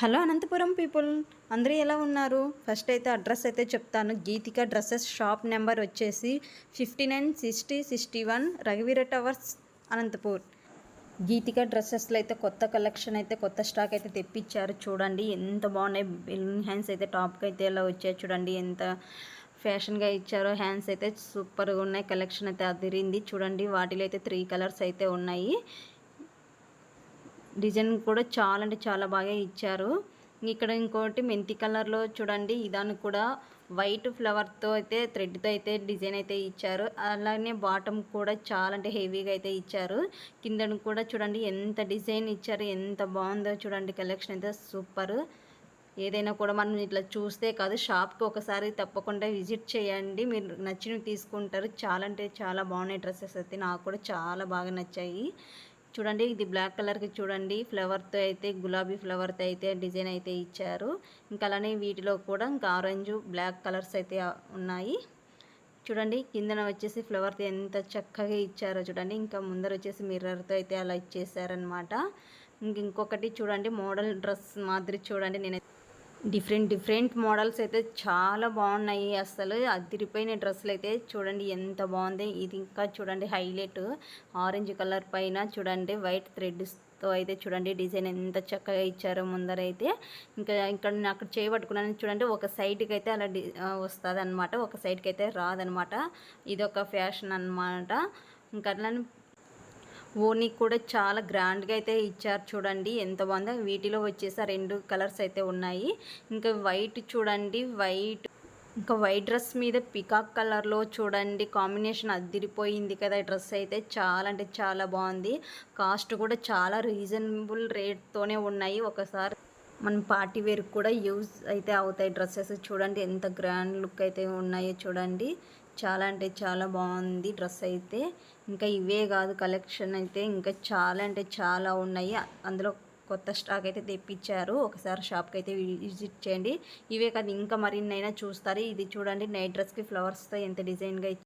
Hello Anantapuram people అందరూ ఎలా ఉన్నారు? ఫస్ట్ అయితే అడ్రస్ అయితే చెప్తాను. గీతిక డ్రెస్సెస్ షాప్ నెంబర్ వచ్చేసి fifty nine sixty sixty one రఘువీర towers Anantapur. గీతిక డ్రెస్సెస్లో అయితే కొత్త కలెక్షన్ అయితే కొత్త స్టాక్ అయితే తెప్పించారు. చూడండి ఎంత బాగున్నాయి. బెలూన్ హ్యాండ్స్ అయితే టాప్కి అయితే ఎలా వచ్చాయి చూడండి ఎంత ఫ్యాషన్గా ఇచ్చారో. హ్యాండ్స్ అయితే సూపర్గా ఉన్నాయి. కలెక్షన్ అయితే అదిరింది. చూడండి వాటిలో అయితే త్రీ కలర్స్ అయితే ఉన్నాయి. డిజైన్ కూడా చాలా అంటే చాలా బాగా ఇచ్చారు. ఇక్కడ ఇంకోటి మెంతి కలర్లో చూడండి ఇదాన్ని కూడా వైట్ ఫ్లవర్తో అయితే థ్రెడ్తో అయితే డిజైన్ అయితే ఇచ్చారు. అలానే బాటమ్ కూడా చాలా అంటే హెవీగా అయితే ఇచ్చారు. కింద కూడా చూడండి ఎంత డిజైన్ ఇచ్చారు ఎంత బాగుందో చూడండి కలెక్షన్ అయితే సూపర్. ఏదైనా కూడా మనం ఇట్లా చూస్తే కాదు షాప్కి ఒకసారి తప్పకుండా విజిట్ చేయండి. మీరు నచ్చినవి తీసుకుంటారు. చాలా అంటే చాలా బాగున్నాయి డ్రెస్సెస్ అయితే నాకు కూడా చాలా బాగా నచ్చాయి. చూడండి ఇది బ్లాక్ కలర్కి చూడండి. ఫ్లవర్తో అయితే గులాబీ ఫ్లవర్తో అయితే డిజైన్ అయితే ఇచ్చారు. ఇంకా అలానే వీటిలో కూడా ఇంకా ఆరెంజ్ బ్లాక్ కలర్స్ అయితే ఉన్నాయి. చూడండి కిందన వచ్చేసి ఫ్లవర్తో ఎంత చక్కగా ఇచ్చారో చూడండి. ఇంకా ముందర వచ్చేసి మిర్రర్తో అయితే అలా ఇచ్చేసారనమాట ఇంక ఇంకొకటి చూడండి మోడల్ డ్రెస్ మాదిరి చూడండి. నేను డిఫరెంట్ డిఫరెంట్ మోడల్స్ అయితే చాలా బాగున్నాయి. అసలు అదిరిపోయిన డ్రెస్సులు అయితే చూడండి ఎంత బాగుంది. ఇది ఇంకా చూడండి హైలైట్. ఆరెంజ్ కలర్ పైన చూడండి వైట్ థ్రెడ్స్తో అయితే చూడండి డిజైన్ ఎంత చక్కగా ఇచ్చారో ముందరైతే ఇంకా ఇక్కడ నేను అక్కడ చేయబట్టుకున్నాను చూడండి ఒక సైడ్కి అయితే అలా వస్తుంది అనమాట ఒక సైడ్కి అయితే రాదనమాట ఇది ఒక ఫ్యాషన్ అనమాట ఇంకా అట్లా ఓనికి కూడా చాలా గ్రాండ్గా అయితే ఇచ్చారు చూడండి. ఎంత బాగుందో. వీటిలో వచ్చేసి రెండు కలర్స్ అయితే ఉన్నాయి. ఇంకా వైట్ చూడండి. వైట్ ఇంకా వైట్ డ్రెస్ మీద పికాక్ కలర్లో చూడండి. కాంబినేషన్ అద్దిరిపోయింది కదా డ్రెస్ అయితే. చాలా అంటే చాలా బాగుంది. కాస్ట్ కూడా చాలా రీజనబుల్ రేట్తోనే ఉన్నాయి. ఒకసారి మన పార్టీ వేర్ కూడా యూజ్ అయితే అవుతాయి డ్రెస్సెస్. చూడండి ఎంత గ్రాండ్ లుక్ అయితే ఉన్నాయో చూడండి. చాలా అంటే చాలా బాగుంది డ్రెస్ అయితే. ఇంకా ఇవే కాదు కలెక్షన్ అయితే. ఇంకా చాలా అంటే చాలా ఉన్నాయి. అందులో కొత్త స్టాక్ అయితే తెప్పించారు. ఒకసారి షాప్కి అయితే విజిట్ చేయండి. ఇవే కాదు ఇంకా మరిన్నైనా చూస్తారు. ఇది చూడండి నైట్ డ్రెస్కి ఫ్లవర్స్తో ఎంత డిజైన్గా